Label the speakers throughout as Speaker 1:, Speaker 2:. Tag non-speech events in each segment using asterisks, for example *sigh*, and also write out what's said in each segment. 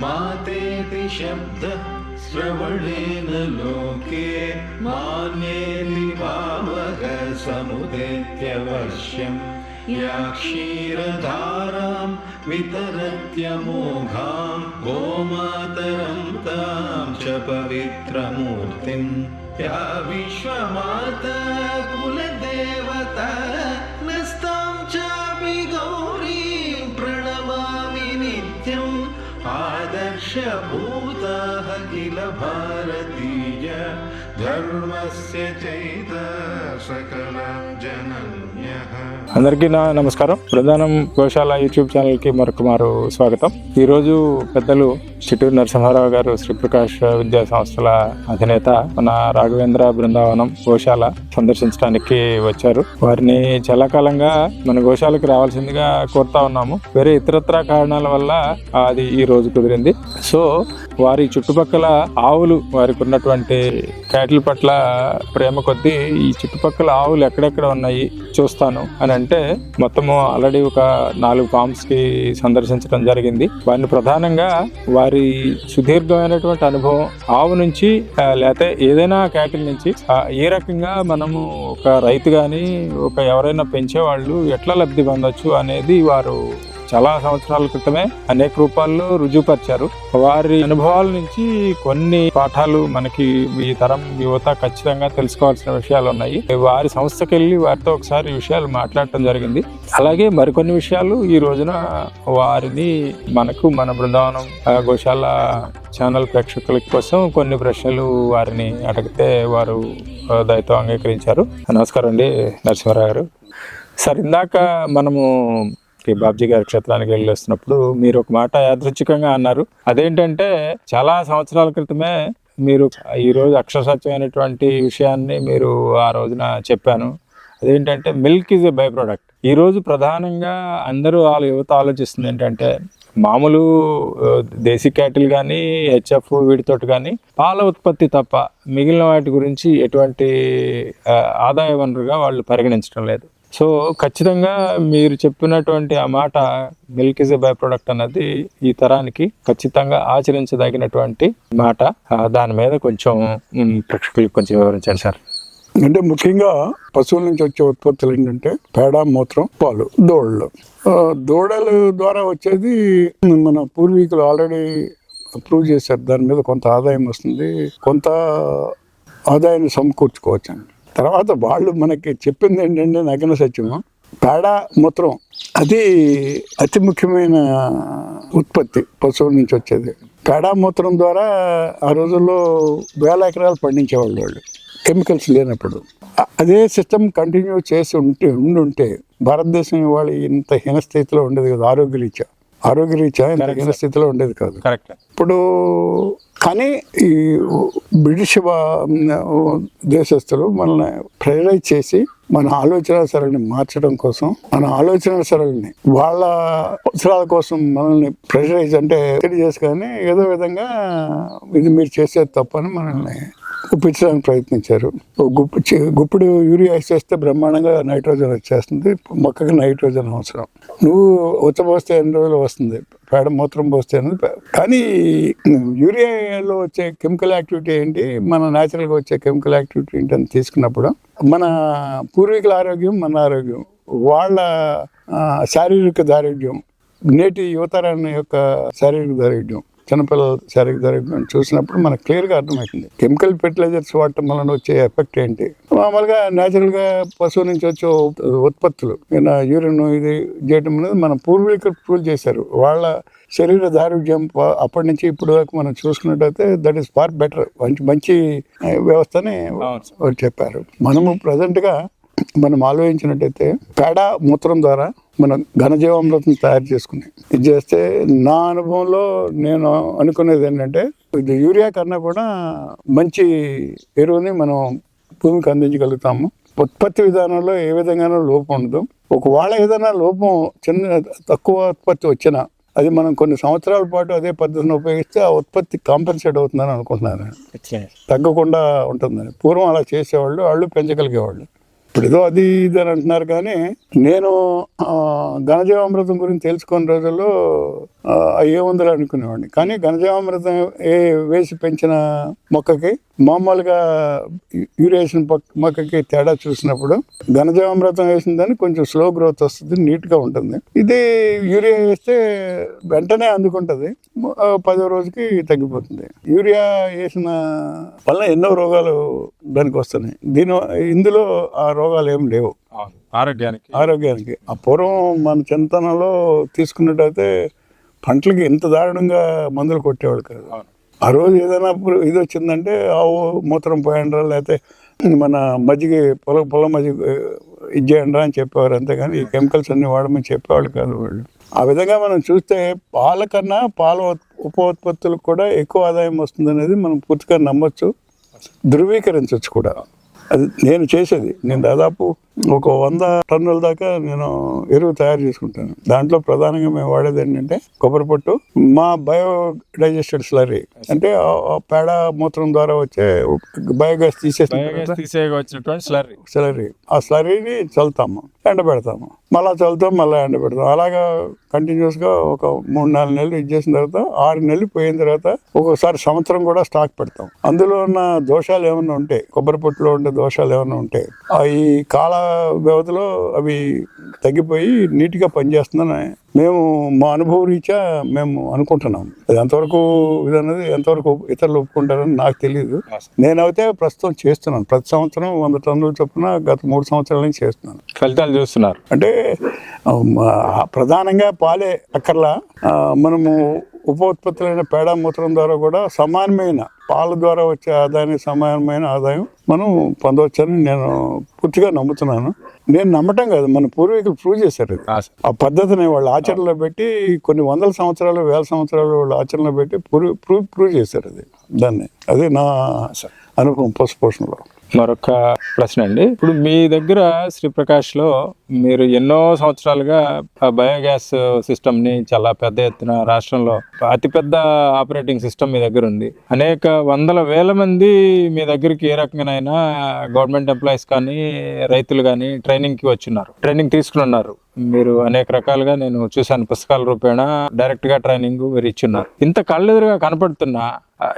Speaker 1: मातेति शब्दः श्रवणेन लोके मान्येति भावः समुदेत्यवश्यम् या क्षीरधारां वितरत्यमोघां गोमातरं तां च पवित्रमूर्तिं। या विश्वमाता कुलदेवता आदर्शभूताः किल भारतीय धर्मस्य चैत सकल जनन्यः
Speaker 2: అందరికీ నా నమస్కారం. ప్రధానం గోశాల యూట్యూబ్ ఛానల్కి మరొక మారు స్వాగతం. ఈరోజు పెద్దలు చిట్టూరు నరసింహారావు గారు శ్రీప్రకాష్ విద్యా సంస్థల అధినేత మన రాఘవేంద్ర బృందావనం గోశాల సందర్శించడానికి వచ్చారు. వారిని చాలా కాలంగా మన గోశాలకు రావాల్సిందిగా కోరుతా ఉన్నాము. వేరే ఇతరత్ర కారణాల వల్ల అది ఈ రోజు కుదిరింది. సో వారి చుట్టుపక్కల ఆవులు వారికి ఉన్నటువంటి క్యాటిల్ పట్ల ప్రేమ కొద్దీ ఈ చుట్టుపక్కల ఆవులు ఎక్కడెక్కడ ఉన్నాయి చూస్తూ. చేస్తాను అని అంటే మొత్తము ఆల్రెడీ ఒక నాలుగు ఫామ్స్కి సందర్శించడం జరిగింది. వారిని ప్రధానంగా వారి సుదీర్ఘమైనటువంటి అనుభవం ఆవు నుంచి లేకపోతే ఏదైనా క్యాటిల్ నుంచి ఏ రకంగా మనము ఒక రైతు కానీ ఒక ఎవరైనా పెంచేవాళ్ళు ఎట్లా లబ్ధి పొందొచ్చు అనేది వారు చాలా సంవత్సరాల క్రితమే అనేక రూపాల్లో రుజువుపరిచారు. వారి అనుభవాల నుంచి కొన్ని పాఠాలు మనకి ఈ తరం యువత ఖచ్చితంగా తెలుసుకోవాల్సిన విషయాలు ఉన్నాయి. వారి సంస్థకి వెళ్ళి వారితో ఒకసారి ఈ విషయాలు మాట్లాడటం జరిగింది. అలాగే మరికొన్ని విషయాలు ఈ రోజున వారిని మనకు మన బృందావనం గోశాల ఛానల్ ప్రేక్షకుల కోసం కొన్ని ప్రశ్నలు వారిని అడిగితే వారు దయతో అంగీకరించారు. నమస్కారం అండి నరసింహారావు గారు. సార్ ఇందాక మనము ఈ బాబ్జీ గారి క్షేత్రానికి వెళ్ళి వస్తున్నప్పుడు మీరు ఒక మాట యాదృచ్ఛికంగా అన్నారు. అదేంటంటే చాలా సంవత్సరాల క్రితమే మీరు ఈ రోజు అక్షర విషయాన్ని మీరు ఆ రోజున చెప్పాను. అదేంటంటే milk is a by product. ఈ రోజు ప్రధానంగా అందరూ వాళ్ళ యువత ఆలోచిస్తుంది ఏంటంటే మామూలు దేశీ క్యాటిల్ కానీ హెచ్ఎఫ్ వీటితోటి కానీ పాల ఉత్పత్తి తప్ప మిగిలిన వాటి గురించి ఎటువంటి ఆదాయ వనరుగా వాళ్ళు పరిగణించడం లేదు. సో ఖచ్చితంగా మీరు చెప్పినటువంటి ఆ మాట milk is a by product అన్నది ఈ తరానికి ఖచ్చితంగా ఆచరించదగినటువంటి మాట. దాని మీద కొంచెం ప్రేక్షకులకు కొంచెం వివరించండి సార్.
Speaker 3: అంటే ముఖ్యంగా పశువుల నుంచి వచ్చే ఉత్పత్తులు ఏంటంటే పేడ మూత్రం పాలు దూడలు దూడలు ద్వారా వచ్చేది మన పూర్వీకులు ఆల్రెడీ ప్రూవ్ చేశారు. దాని మీద కొంత ఆదాయం వస్తుంది. కొంత ఆదాయాన్ని సమకూర్చుకోవచ్చు తర్వాత వాళ్ళు మనకి చెప్పింది ఏంటంటే నగ్న సత్యము పేడ మూత్రం అది అతి ముఖ్యమైన ఉత్పత్తి పశువుల నుంచి వచ్చేది. పేడ మూత్రం ద్వారా ఆ రోజుల్లో వేల ఎకరాలు పండించేవాళ్ళు వాళ్ళు కెమికల్స్ లేనప్పుడు. అదే సిస్టమ్ కంటిన్యూ చేసి ఉంటే ఉండుంటే భారతదేశం ఇవాళ ఇంత హీన స్థితిలో ఉండేది కదా ఆరోగ్యరీత్యా. ఆరోగ్యరీత్యా ఇంత హీన స్థితిలో ఉండేది కాదు.
Speaker 2: కరెక్ట్
Speaker 3: ఇప్పుడు కానీ ఈ బ్రిటిష్ దేశస్థులు దేశస్తులు మనల్ని ప్రెజరైజ్ చేసి మన ఆలోచన సరళిని మార్చడం కోసం మన ఆలోచన సరళిని వాళ్ళ అవసరాల కోసం మనల్ని ప్రెషరైజ్ అంటే ఒత్తిడి చేసి కానీ ఏదో విధంగా ఇది మీరు చేసేది తప్పని మనల్ని ఒప్పించడానికి ప్రయత్నించారు. గుప్పు గుప్పుడు యూరియా వేసేస్తే బ్రహ్మాండంగా నైట్రోజన్ వచ్చేస్తుంది. మొక్కకి నైట్రోజన్ అవసరం. నువ్వు ఉచ్చబోస్తే ఎన్ని రోజులు వస్తుంది? పేడ మూత్రం పోస్తే కానీ యూరియాలో వచ్చే కెమికల్ యాక్టివిటీ ఏంటి? మన న్యాచురల్గా వచ్చే కెమికల్ యాక్టివిటీ ఏంటి అని తీసుకున్నప్పుడు మన పూర్వీకుల ఆరోగ్యం మన ఆరోగ్యం వాళ్ళ శారీరక దారిద్ర్యం నేటి యువతరాన్ని యొక్క శారీరక దారిద్ర్యం చిన్నపిల్లల శారీరక దారిద్ర్యం చూసినప్పుడు మనకు క్లియర్గా అర్థమవుతుంది కెమికల్ ఫెర్టిలైజర్స్ వాడటం వలన వచ్చే ఎఫెక్ట్ ఏంటి? మామూలుగా న్యాచురల్గా పశువు నుంచి వచ్చే ఉత్- ఉత్పత్తులు యూరిన్ ఇది చేయటం అనేది మన పూర్వీకులు ప్రూవ్ చేశారు. వాళ్ళ శరీర దారుఢ్యం అప్పటి నుంచి ఇప్పుడు దాకా మనం చూసుకున్నట్టయితే దట్ ఈస్ ఫార్ బెటర్ మంచి మంచి వ్యవస్థని చెప్పారు. మనము ప్రజెంట్గా మనం ఆలోచించినట్టయితే పేడ మూత్రం ద్వారా మనం ఘనజీవామృతం తయారు చేసుకుని ఇది చేస్తే నా అనుభవంలో నేను అనుకునేది ఏంటంటే ఇది యూరియా కన్నా కూడా మంచి ఎరువుని మనం భూమికి అందించగలుగుతాము. ఉత్పత్తి విధానంలో ఏ విధంగానూ లోపం ఉండదు. ఒకవేళ ఏదైనా లోపం చిన్న తక్కువ ఉత్పత్తి వచ్చినా అది మనం కొన్ని సంవత్సరాల పాటు అదే పద్ధతిని ఉపయోగిస్తే ఆ ఉత్పత్తి కాంపెన్సేట్ అవుతుందని అనుకుంటున్నాను. తగ్గకుండా ఉంటుందని. పూర్వం అలా చేసేవాళ్ళు వాళ్ళు పెంచగలిగేవాళ్ళు. ఇప్పుడు ఏదో అది ఇది అని అంటున్నారు కానీ నేను ఘనజీవామృతం గురించి తెలుసుకున్న రోజుల్లో ఆ, ఏముందిలే అనుకునేవాడిని. కానీ ఘనజామృతం ఏ వేసి పెంచిన మొక్కకి మామూలుగా పక్- మొక్కకి తేడా చూసినప్పుడు ఘనజామృతం వేసిందని కొంచెం స్లో గ్రోత్ వస్తుంది నీట్గా ఉంటుంది. ఇది యూరియా వేస్తే వెంటనే అందుకుంటుంది. పదో రోజుకి తగ్గిపోతుంది. యూరియా వేసిన వల్ల ఎన్నో రోగాలు దానికి వస్తున్నాయి. దీని ఇందులో ఆ రోగాలు ఏం లేవు.
Speaker 2: ఆరోగ్యానికి.
Speaker 3: ఆరోగ్యానికి. ఆ పూర్వం మన చిన్నతనంలో తీసుకున్నట్టయితే పంటలకి ఇంత దారుణంగా మందులు కొట్టేవాళ్ళు కాదు. ఆ రోజు ఏదైనా ఇది వచ్చిందంటే ఆవు మూత్రం పోయండ్రా లేకపోతే మన మజ్జిగ పొలం పొలం మజ్జిగ ఇది చేయండి అని చెప్పేవారు. అంతేగాని ఈ కెమికల్స్ అన్ని వాడమని చెప్పేవాళ్ళు కాదు వాళ్ళు. ఆ విధంగా మనం చూస్తే పాల కన్నా పాల ఉప ఉత్పత్తులకు కూడా ఎక్కువ ఆదాయం వస్తుంది అనేది మనం పూర్తిగా నమ్మొచ్చు. ధృవీకరించవచ్చు కూడా. అది నేను చేసేది. నేను దాదాపు ఒక వంద టన్నుల దాకా నేను ఎరువు తయారు చేసుకుంటాను. దాంట్లో ప్రధానంగా మేము వాడేది ఏంటంటే కొబ్బరి పొట్టు మా బయో డైజెస్టెడ్ స్లరీ. అంటే పేడ మూత్రం ద్వారా వచ్చే బయోగ్యాస్
Speaker 2: వచ్చినటువంటి స్లర్రీ
Speaker 3: స్లరీ. ఆ స్లరీని చల్లుతాము ఎండబెడతాము మళ్ళా చల్లుతాం మళ్ళీ ఎండబెడతాం అలాగా కంటిన్యూస్గా ఒక మూడు నాలుగు నెలలు ఇది చేసిన తర్వాత ఆరు నెలలు పోయిన తర్వాత ఒక్కొక్కసారి సంవత్సరం కూడా స్టాక్ పెడతాం. అందులో ఉన్న దోషాలు ఏమైనా ఉంటాయి కొబ్బరి పొట్టులో ఉండే దోషాలు ఏమైనా ఉంటాయి ఆ ఈ కాల వ్యవధిలో అవి తగ్గిపోయి నీట్గా పనిచేస్తుందని మేము మా అనుభవ రీత్యా మేము అనుకుంటున్నాం. అది ఎంతవరకు ఇది అనేది ఎంతవరకు ఇతరులు ఒప్పుకుంటారని నాకు తెలియదు నేనైతే ప్రస్తుతం చేస్తున్నాను. ప్రతి సంవత్సరం వంద టన్నుల చొప్పున గత మూడు సంవత్సరాల నుంచి చేస్తున్నాను.
Speaker 2: ఫలితాలు చూస్తున్నారు.
Speaker 3: అంటే ప్రధానంగా పాలే అక్కర్లా మనము ఉప ఉత్పత్తులైన పేడ మూత్రం ద్వారా కూడా సమానమైన పాల ద్వారా వచ్చే ఆదాయానికి సమానమైన ఆదాయం మనం పొందవచ్చని నేను పూర్తిగా నమ్ముతున్నాను. నేను నమ్మటం కాదు. మన పూర్వీకులు ప్రూవ్ చేశారు
Speaker 2: ఆ
Speaker 3: పద్ధతిని వాళ్ళు ఆచరణలో పెట్టి కొన్ని వందల సంవత్సరాలు వేల సంవత్సరాలు వాళ్ళు ఆచరణలో పెట్టి ప్రూవ్ ప్రూవ్ ప్రూవ్ చేశారు అది. దాన్ని. అది నా అనుభవం పశుపోషణలో
Speaker 2: మరొక ప్రశ్న అండి. ఇప్పుడు మీ దగ్గర శ్రీప్రకాష్లో మీరు ఎన్నో సంవత్సరాలుగా ఆ బయోగ్యాస్ సిస్టమ్ని చాలా పెద్ద ఎత్తున రాష్ట్రంలో అతిపెద్ద ఆపరేటింగ్ సిస్టమ్ మీ దగ్గర ఉంది. అనేక వందల వేల మంది మీ దగ్గరికి ఏ రకంగానైనా గవర్నమెంట్ ఎంప్లాయీస్ కానీ రైతులు కానీ ట్రైనింగ్కి వచ్చిన్నారు. ట్రైనింగ్ తీసుకుని ఉన్నారు మీరు అనేక రకాలుగా నేను చూశాను. పుస్తకాల రూపేణ డైరెక్ట్గా ట్రైనింగ్ మీరు ఇచ్చున్నారు. ఇంత కళ్ళెదురుగా కనపడుతున్న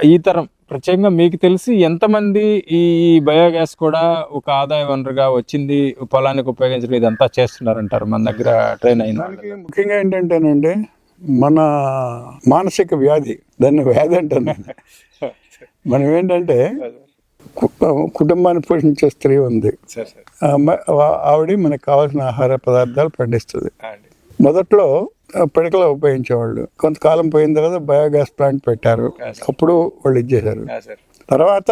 Speaker 2: ఈ తరం ప్రత్యేకంగా మీకు తెలిసి ఎంతమంది ఈ బయోగ్యాస్ కూడా ఒక ఆదాయ వనరుగా వచ్చింది పొలానికి ఉపయోగించడం ఇదంతా చేస్తున్నారంటారు మన దగ్గర ట్రైన్ అయిన
Speaker 3: ముఖ్యంగా ఏంటంటేనండి మన మానసిక వ్యాధి దాన్ని వ్యాధి అంటాను. నేను. మనం ఏంటంటే కుటుంబాన్ని పోషించే స్త్రీ ఉంది. ఆవిడ మనకు కావాల్సిన ఆహార పదార్థాలు పండిస్తుంది. మొదట్లో పిడకలు ఉపయోగించేవాళ్ళు. కొంతకాలం పోయిన తర్వాత బయోగ్యాస్ ప్లాంట్ పెట్టారు. అప్పుడు వాళ్ళు ఇచ్చేశారు. తర్వాత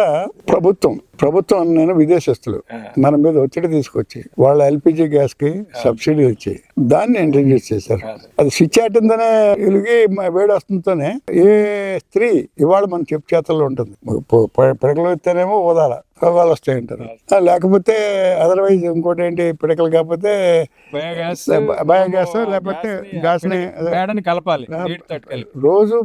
Speaker 3: ప్రభుత్వం ప్రభుత్వం నేను విదేశస్తులు. మన మీద ఒత్తిడి తీసుకొచ్చి వాళ్ళ ఎల్పిజి గ్యాస్కి సబ్సిడీ ఇచ్చి దాన్ని ఇంట్రడ్యూస్ చేశారు. అది స్విచ్ ఆటిందనే వెలిగి మ- వేడి వస్తుందనే ఏ స్త్రీ ఇవాళ మన చెప్పు చేతల్లో ఉంటుంది. పిడకలు వస్తేనేమో ఓదాల రోగాలు వస్తాయి అంటారు. ఆ, లేకపోతే అదర్వైజ్ ఇంకోటి ఏంటి పిడకలు కాకపోతే
Speaker 2: బయోగ్యాస్
Speaker 3: లేకపోతే గ్యాస్
Speaker 2: కలపాలి
Speaker 3: రోజు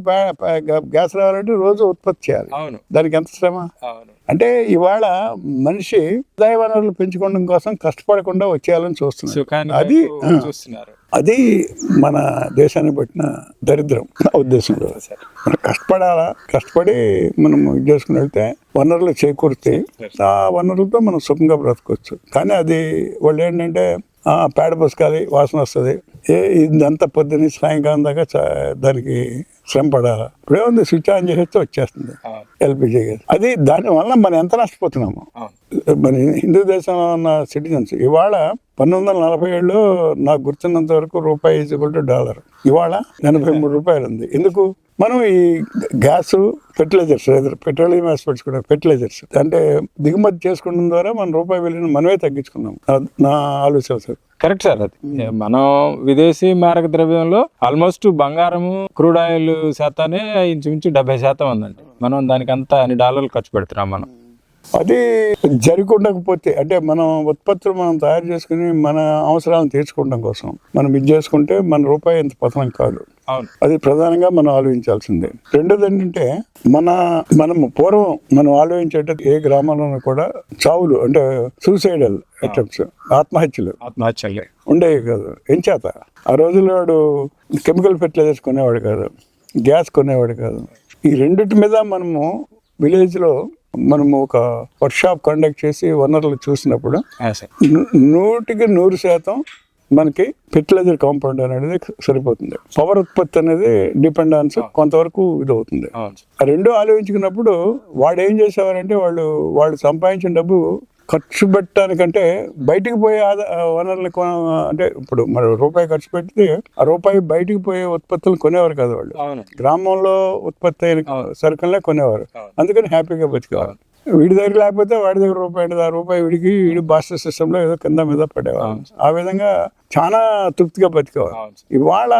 Speaker 3: గ్యాస్ రావాలంటే రోజు ఉత్పత్తి చేయాలి. దానికి ఎంత శ్రమ?
Speaker 2: అవును.
Speaker 3: అంటే ఇవాళ మనిషి ఆదాయ వనరులు పెంచుకోవడం కోసం కష్టపడకుండా వచ్చేయాలని చూస్తున్నాడు.
Speaker 2: సుఖాన్ని
Speaker 3: అది
Speaker 2: చూస్తున్నారు.
Speaker 3: అది మన దేశాన్ని పట్టిన దరిద్రం నా ఉద్దేశంలో. మనం కష్టపడాలా? కష్టపడి మనం ఇది చేసుకుని వెళ్తే వనరులు చేకూరితే ఆ వనరులతో మనం సుఖంగా బ్రతకొచ్చు. కానీ అది వాళ్ళు ఏంటంటే పేడ పుస్తకాలి వాసన వస్తుంది. ఏ ఇదంతా పొద్దున్న సాయంకాలం దాకా చ- దానికి శ్రమ పడాలి? ఇప్పుడేముంది స్విచ్ ఆన్ చేసేస్తే వచ్చేస్తుంది ఎల్పిజి గ్యాస్ అది దానివల్ల మనం ఎంత నష్టపోతున్నాము? మన హిందూ దేశంలో ఉన్న సిటిజన్స్ ఇవాళ పంతొమ్మిది వందల నలభై ఏడులో నాకు గుర్తున్నంత వరకు రూపాయి ఈజ్వల్ టు డాలర్. ఇవాళ ఎనభై మూడు రూపాయలు ఉంది ఎందుకు? మనం ఈ గ్యాస్ ఫెర్టిలైజర్స్ పెట్రోలియం ఆస్పెక్ట్స్ కూడా ఫెర్టిలైజర్స్. అంటే దిగుమతి చేసుకోవడం ద్వారా మన రూపాయి విలువను మనమే తగ్గించుకున్నాం. నా- ఆలోచన సార్.
Speaker 2: కరెక్ట్ సార్ అది. మనం విదేశీ మారక ద్రవ్యంలో ఆల్మోస్ట్ బంగారము క్రూడ్ ఆయిల్ శాతానే ఇంచుమించు డెబ్బై శాతం ఉందండి. మనం దానికి అంతా అన్ని డాలర్లు ఖర్చు పెడుతున్నాం మనం.
Speaker 3: అది జరగకుండకపోతే అంటే మనం ఉత్పత్తులు మనం తయారు చేసుకుని మన అవసరాలను తీర్చుకోవడం కోసం మనం ఇది చేసుకుంటే మన రూపాయి ఎంత పతనం కాదు. అది ప్రధానంగా మనం ఆలోచించాల్సిందే. రెండోది ఏంటంటే మన మనం పూర్వం మనం ఆలోచించేట ఏ గ్రామాలను కూడా చావులు అంటే సూసైడల్ అటెంప్ట్స్ ఆత్మహత్యలు
Speaker 2: ఆత్మహత్యలే.
Speaker 3: ఉండేవి కాదు. ఎంచేత ఆ రోజుల్లో వాడు కెమికల్ ఫెర్టిలైజర్స్ కొనేవాడు కాదు గ్యాస్ కొనేవాడు కాదు. ఈ రెండిటి మీద మనము విలేజ్లో మనము ఒక వర్క్షాప్ కండక్ట్ చేసి వనరులు చూసినప్పుడు నూటికి నూరు శాతం మనకి ఫెర్టిలైజర్ కాంపౌండ్ అనేది సరిపోతుంది. పవర్ ఉత్పత్తి అనేది డిపెండెన్స్ కొంతవరకు ఇది అవుతుంది రెండు ఆలోచించుకున్నప్పుడు వాడు ఏం చేసేవారంటే వాళ్ళు వాళ్ళు సంపాదించిన డబ్బు ఖర్చు పెట్టడానికంటే బయటికి పోయే ఆదా వనరులు కొన అంటే ఇప్పుడు మరి రూపాయి ఖర్చు పెడితే ఆ రూపాయి బయటికి పోయే ఉత్పత్తులు కొనేవారు కాదు వాళ్ళు. గ్రామంలో ఉత్పత్తి అయిన సరుకులనే కొనేవారు. అందుకని హ్యాపీగా బతికేవారు. వీడి దగ్గర లేకపోతే వాడి దగ్గర రూపాయి. ఆ రూపాయి వీడికి వీడి బాస్టర్ సిస్టంలో ఏదో కింద మీద పడేవారు ఆ విధంగా చాలా తృప్తిగా బతికేవారు. ఇవాళ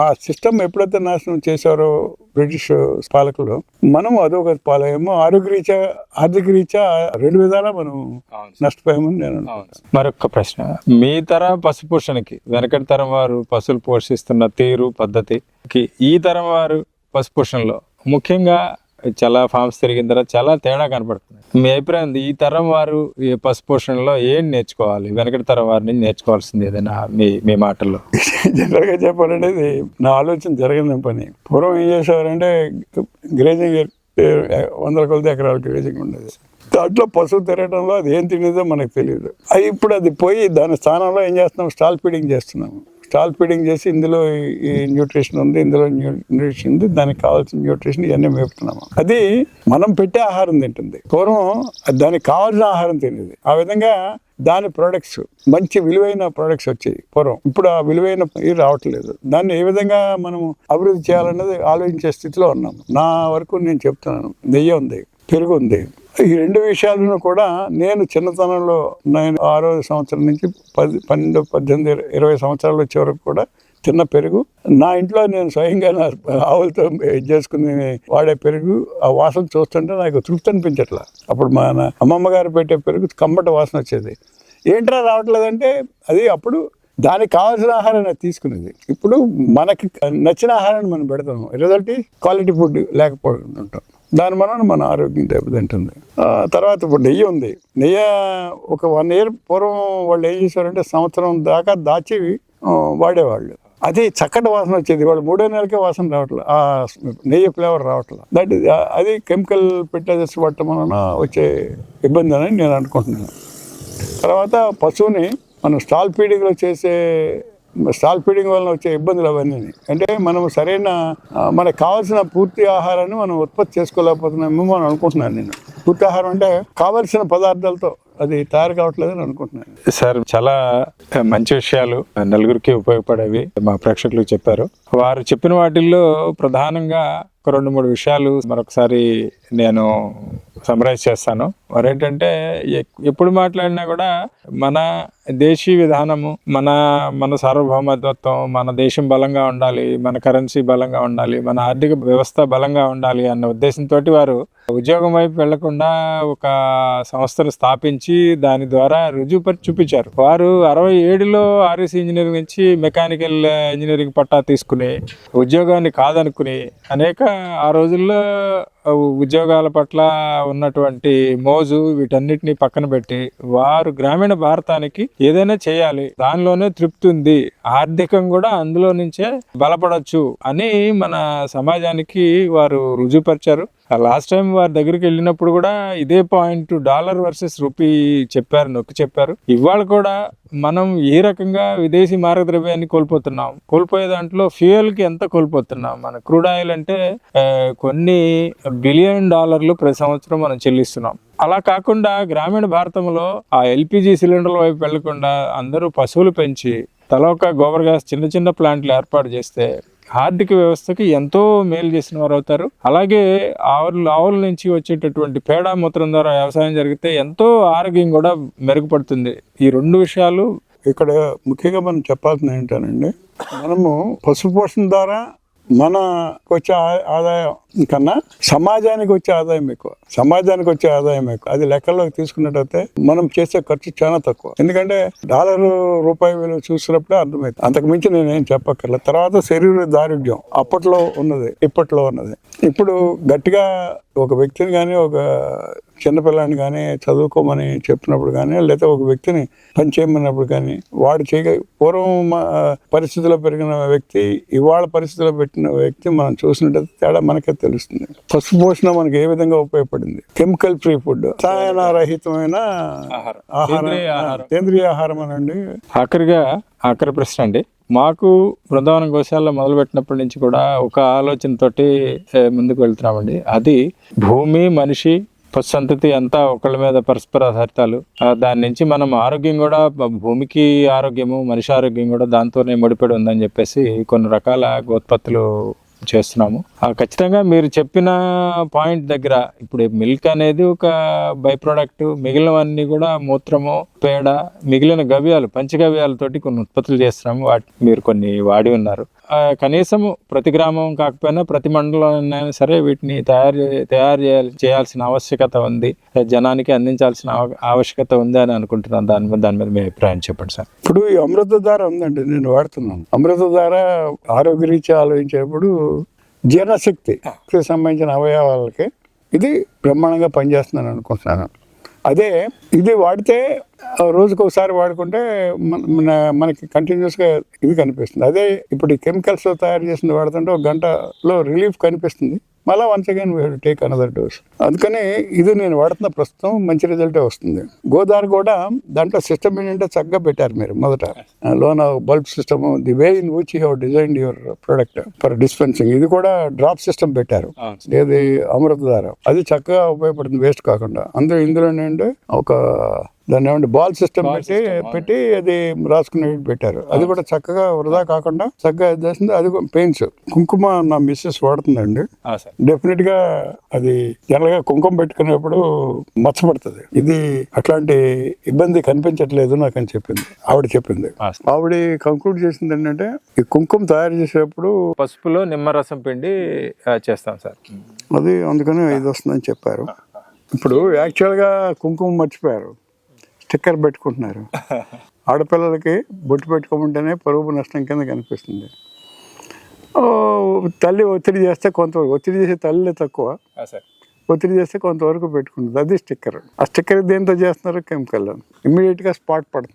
Speaker 3: ఆ సిస్టమ్ ఎప్పుడైతే నాశనం చేశారో బ్రిటిష్ పాలకులు మనం అదొక పాలయ్యాము ఆరోగ్య రీత్యా ఆర్థిక రీత్యా రెండు విధాలా మనం నష్టపోయామని నేను.
Speaker 2: మరొక ప్రశ్న మీ తర పశు పోషణకి వెనకటి తరం వారు పశువులు పోషిస్తున్న తీరు పద్ధతికి ఈ తరం వారు పశు పోషణలో ముఖ్యంగా చాలా ఫామ్స్ తిరిగిన తర్వాత చాలా తేడా కనపడుతుంది మీ అభిప్రాయం ఈ తరం వారు ఈ పశు పోషణలో ఏం నేర్చుకోవాలి? వెనకటి తరం వారి నుంచి నేర్చుకోవాల్సింది ఏదైనా మీ మీ మాటల్లో? *laughs*
Speaker 3: జనరల్గా చెప్పాలంటే ఇది నా ఆలోచన జరిగిన పని? పూర్వం ఏం చేసేవారంటే గ్రేజింగ్ వందల కొలది ఎకరాల గ్రేజింగ్ ఉండేది. దాంట్లో పశువు తిరగడంలో అది ఏం తినేదో మనకు తెలియదు అది ఇప్పుడు అది పోయి దాని స్థానంలో ఏం చేస్తున్నాం? స్టాల్ ఫీడింగ్ చేస్తున్నాము స్టాల్ ఫీడింగ్ చేసి ఇందులో ఈ- న్యూట్రిషన్ ఉంది ఇందులో న్యూ- న్యూట్రిషన్ ఉంది దానికి కావాల్సిన న్యూట్రిషన్ ఇవన్నీ మేపుతున్నాము. అది మనం పెట్టే ఆహారం తింటుంది. పూర్వం దానికి కావాల్సిన ఆహారం తినేది. ఆ విధంగా దాని ప్రొడక్ట్స్ మంచి విలువైన ప్రొడక్ట్స్ వచ్చాయి పూర్వం. ఇప్పుడు ఆ విలువైన ఇది రావట్లేదు. దాన్ని ఏ విధంగా మనం అభివృద్ధి చేయాలన్నది ఆలోచించే స్థితిలో ఉన్నాము. నా వరకు నేను చెప్తున్నాను. నెయ్యి ఉంది పెరుగు ఉంది ఈ రెండు విషయాలను కూడా నేను చిన్నతనంలో నేను ఆరో సంవత్సరం నుంచి పది పన్నెండు పద్దెనిమిది ఇరవై సంవత్సరాలు వచ్చే వరకు కూడా తిన్న పెరుగు నా ఇంట్లో నేను స్వయంగా నా ఆవులతో చేసుకుని వాడే పెరుగు ఆ వాసన చూస్తుంటే నాకు తృప్తి అనిపించట్లా. అప్పుడు మా అమ్మమ్మ గారు పెట్టే పెరుగు కమ్మట వాసన వచ్చేది. ఏంట్రా రావట్లేదంటే అది అప్పుడు దానికి కావాల్సిన ఆహారాన్ని అది తీసుకునేది. ఇప్పుడు మనకి నచ్చిన ఆహారాన్ని మనం పెడతాం రిజల్ట్ క్వాలిటీ ఫుడ్ లేకపోతుంటాం దాని వలన మన ఆరోగ్యం దెబ్బతింటుంది. తర్వాత ఇప్పుడు నెయ్యి ఉంది. నెయ్యి ఒక వన్ ఇయర్ పూర్వం వాళ్ళు ఏం చేశారంటే సంవత్సరం దాకా దాచి వాడేవాళ్ళు. అది చక్కటి వాసన వచ్చేది. వాళ్ళు మూడో నెలకే వాసన రావట్లేదు ఆ నెయ్యి ఫ్లేవర్ రావట్లేదు దట్ అది కెమికల్ ఫెర్టిలైజర్స్ పట్టడం వలన వచ్చే ఇబ్బంది అని నేను అనుకుంటున్నాను. తర్వాత పశువుని మనం స్టాల్ ఫీడింగ్లో చేసే స్టాల్ ఫీడింగ్ వలన వచ్చే ఇబ్బందులు అవన్నీ. అంటే మనం సరైన మనకు కావాల్సిన పూర్తి ఆహారాన్ని మనం ఉత్పత్తి చేసుకోలేకపోతున్నామేమో మనం అనుకుంటున్నాను నేను. పూర్తి ఆహారం అంటే కావలసిన పదార్థాలతో అది తయారు కావట్లేదని అనుకుంటున్నాను.
Speaker 2: సార్ చాలా మంచి విషయాలు నలుగురికి ఉపయోగపడేవి మా ప్రేక్షకులు చెప్పారు. వారు చెప్పిన వాటిల్లో ప్రధానంగా ఒక రెండు మూడు విషయాలు మరొకసారి నేను సమరైజ్ చేస్తాను. వారు ఏంటంటే ఎప్పుడు మాట్లాడినా కూడా మన దేశీ విధానము మన మన సార్వభౌమత్వం మన దేశం బలంగా ఉండాలి మన కరెన్సీ బలంగా ఉండాలి మన ఆర్థిక వ్యవస్థ బలంగా ఉండాలి అన్న ఉద్దేశంతో వారు ఉద్యోగం వైపు వెళ్ళకుండా ఒక సంస్థను స్థాపించి దాని ద్వారా రుజువుపరి చూపించారు. వారు అరవై ఏడులో ఆర్ఎస్ ఇంజనీరింగ్ నుంచి మెకానికల్ ఇంజనీరింగ్ పట్టా తీసుకుని ఉద్యోగాన్ని కాదనుకుని అనేక ఆ రోజుల్లో ఉద్యోగాల పట్ల ఉన్నటువంటి మోజు వీటన్నిటిని పక్కన పెట్టి వారు గ్రామీణ భారతానికి ఏదైనా చేయాలి. దానిలోనే తృప్తి ఉంది ఆర్థికం కూడా అందులో నుంచే బలపడచ్చు అని మన సమాజానికి వారు రుజువుపరిచారు. లాస్ట్ టైం వారి దగ్గరికి వెళ్ళినప్పుడు కూడా ఇదే పాయింట్ డాలర్ వర్సెస్ రూపీ చెప్పారు నొక్కి చెప్పారు. ఇవాళ కూడా మనం ఏ రకంగా విదేశీ మారకద్రవ్యాన్ని కోల్పోతున్నాం? కోల్పోయే దాంట్లో ఫ్యూయల్కి ఎంత కోల్పోతున్నాం? మన క్రూడ్ ఆయిల్ అంటే కొన్ని బిలియన్ డాలర్లు ప్రతి సంవత్సరం మనం చెల్లిస్తున్నాం. అలా కాకుండా గ్రామీణ భారతంలో ఆ ఎల్పిజి సిలిండర్ల వైపు వెళ్ళకుండా అందరూ పశువులు పెంచి తల ఒక గోబర్ గ్యాస్ చిన్న చిన్న ప్లాంట్లు ఏర్పాటు చేస్తే ఆర్థిక వ్యవస్థకి ఎంతో మేలు చేసిన వారు అవుతారు. అలాగే ఆవులు ఆవుల నుంచి వచ్చేటటువంటి పేడ మూత్రం ద్వారా వ్యవసాయం జరిగితే ఎంతో ఆరోగ్యం కూడా మెరుగుపడుతుంది. ఈ రెండు విషయాలు
Speaker 3: ఇక్కడ ముఖ్యంగా మనం చెప్పాల్సింది ఏంటనండి మనము పశుపోషణ ద్వారా మన వచ్చే ఆ- ఆదాయం కన్నా సమాజానికి వచ్చే ఆదాయం ఎక్కువ. సమాజానికి వచ్చే ఆదాయం ఎక్కువ. అది లెక్కల్లోకి తీసుకున్నట్టయితే మనం చేసే ఖర్చు చాలా తక్కువ. ఎందుకంటే డాలర్ రూపాయి విలువ చూసినప్పుడే అర్థమైంది. అంతకు మించి నేనేం చెప్పక్కర్లేదు. తర్వాత శరీర దారుఢ్యం అప్పట్లో ఉన్నది ఇప్పట్లో ఉన్నది. ఇప్పుడు గట్టిగా ఒక వ్యక్తిని కానీ ఒక చిన్నపిల్లాన్ని కానీ చదువుకోమని చెప్పినప్పుడు కానీ లేదా ఒక వ్యక్తిని పని చేయమన్నప్పుడు కానీ వాడు చేయ పూర్వం మా పరిస్థితిలో పెరిగిన వ్యక్తి ఇవాళ పరిస్థితిలో పెట్టిన వ్యక్తి మనం చూసినట్టయితే తేడా మనకైతే తెలుస్తుంది. పసుపు పోషణ మనకి ఏ విధంగా ఉపయోగపడింది? Chemical free food. రసాయన రహితమైన
Speaker 2: ఆహారం.
Speaker 3: ఆహారం.
Speaker 2: సేంద్రియ ఆహారం.
Speaker 3: అనండి.
Speaker 2: ఆఖరిగా ఆఖరి ప్రశ్న అండి. మాకు బృందావనం గోశాల మొదలుపెట్టినప్పటి నుంచి కూడా ఒక ఆలోచనతోటి ముందుకు వెళ్తున్నామండి. అది భూమి మనిషి పశు సంతతి అంతా ఒకళ్ళ మీద పరస్పర ఆధారితాలు. దాని నుంచి మనం ఆరోగ్యం కూడా భూమికి ఆరోగ్యము మనిషి ఆరోగ్యం కూడా దాంతోనే ముడిపడి ఉందని చెప్పేసి కొన్ని రకాల ఉత్పత్తులు చేస్తున్నాము. ఖచ్చితంగా మీరు చెప్పిన పాయింట్ దగ్గర ఇప్పుడు మిల్క్ అనేది ఒక బై ప్రోడక్ట్ మిగిలినవన్నీ కూడా మూత్రము పేడ మిగిలిన గవ్యాలు పంచగవ్యాలతోటి కొన్ని ఉత్పత్తులు చేస్తున్నాము. వాటి మీరు కొన్ని వాడి ఉన్నారు. కనీసము ప్రతి గ్రామం కాకపోయినా ప్రతి మండలంలో సరే వీటిని తయారు తయారు చేయాలి చేయాల్సిన ఆవశ్యకత ఉంది. జనానికి అందించాల్సిన ఆవశ్యకత ఉంది అని అనుకుంటున్నాను. దాని మీద దాని మీద మీ అభిప్రాయం చెప్పండి సార్.
Speaker 3: ఇప్పుడు ఈ అమృతధార ఉందండి నేను వాడుతున్నాను. అమృతధార ఆరోగ్యరీత్యా ఆలోచించేటప్పుడు జీర్ణశక్తికి సంబంధించిన అవయవాలకి ఇది బ్రహ్మాండంగా పనిచేస్తుందని అనుకుంటున్నాను. అదే ఇది వాడితే రోజుకు ఒకసారి వాడుకుంటే మన- మన మనకి కంటిన్యూస్గా ఇది కనిపిస్తుంది. అదే ఇప్పుడు ఈ కెమికల్స్ తయారు చేసింది వాడుతుంటే ఒక గంటలో రిలీఫ్ కనిపిస్తుంది. మళ్ళీ once again we take another dose అందుకని ఇది నేను వాడుతున్న ప్రస్తుతం మంచి రిజల్టే వస్తుంది. గోదావరి కూడా దాంట్లో సిస్టమ్ ఏంటంటే చక్కగా పెట్టారు మీరు మొదట. లోన bulb system the way in which you have design your product for dispensing ఇది కూడా డ్రాప్ సిస్టమ్ పెట్టారు. ఏది అమృతధార అది చక్కగా ఉపయోగపడుతుంది వేస్ట్ కాకుండా. అందులో ఇందులో ఏంటంటే ఒక దాన్ని ఏమంటే బాల్ సిస్టమ్ పెట్టి పెట్టి అది రాసుకునేది పెట్టారు. అది కూడా చక్కగా వృధా కాకుండా చక్కగా ఇది చేస్తుంది. అది పెయిన్స్. కుంకుమ నా మిస్సెస్ వాడుతుందండి.
Speaker 2: సార్.
Speaker 3: డెఫినెట్గా అది జనరల్గా కుంకుమ పెట్టుకునేప్పుడు మచ్చపడుతుంది. ఇది అట్లాంటి ఇబ్బంది కనిపించట్లేదు నాకు అని చెప్పింది. ఆవిడ చెప్పింది. ఆవిడ కంక్లూడ్ చేసింది ఏంటంటే ఈ కుంకుమ తయారు చేసేటప్పుడు
Speaker 2: పసుపులో నిమ్మరసం పిండి చేస్తాం సార్.
Speaker 3: అది అందుకని ఇది వస్తుందని చెప్పారు. ఇప్పుడు యాక్చువల్గా కుంకుమ మర్చిపోయారు. స్టిక్కర్ పెట్టుకుంటున్నారు. *laughs* ఆడపిల్లలకి బొట్టు పెట్టుకోమంటేనే పరువు నష్టం కింద కనిపిస్తుంది. తల్లి ఒత్తిడి చేస్తే కొంతవరకు ఒత్తిడి చేసే తల్లి తక్కువ. ఒత్తిడి చేస్తే కొంతవరకు పెట్టుకుంటుంది. అది స్టిక్కర్. ఆ స్టిక్కర్ దేంతో చేస్తున్నారు? కెమికల్ ఇమ్మీడియట్గా స్పాట్ పడుతుంది.